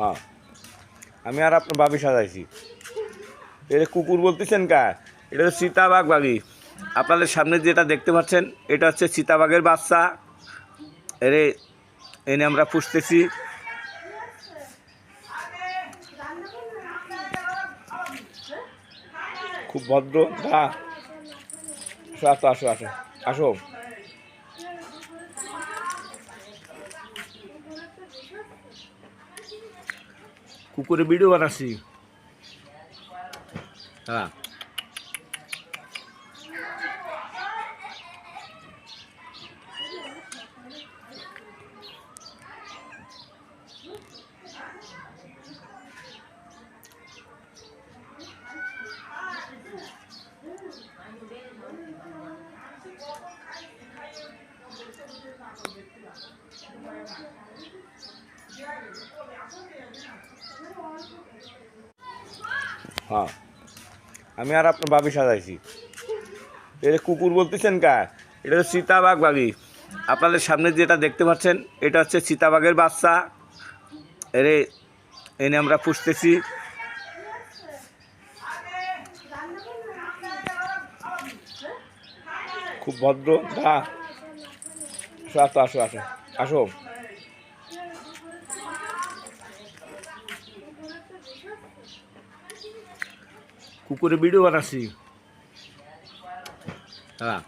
হ্যাঁ। আমি আর আপনার বাবি সাজাইছি। এটা কুকুর বলতেছেন কা, এটা হচ্ছে সীতাবাগ বাগি। আপনাদের সামনে যেটা দেখতে পাচ্ছেন, এটা হচ্ছে সীতাবাগের বাচ্চা। এরে এনে আমরা পুষতেছি। খুব ভদ্র। দা আসো আসো আসো আসো আসো। কুকুরে ভিডিও বানাচ্ছি। হ্যাঁ। হ্যাঁ। আমি আর আপনার বাবি সাজাইছি। এটা কুকুর বলতেছেন কা, এটা হচ্ছে সীতাবাগ বাগি। আপনাদের সামনে যেটা দেখতে পাচ্ছেন, এটা হচ্ছে সীতাবাগের বাচ্চা। এরে, এনে আমরা পুষতেছি। খুব ভদ্র। দা আসো আসো আসো আসো। আসো। কুকুরে ভিডিও বানাচ্ছি। হ্যাঁ।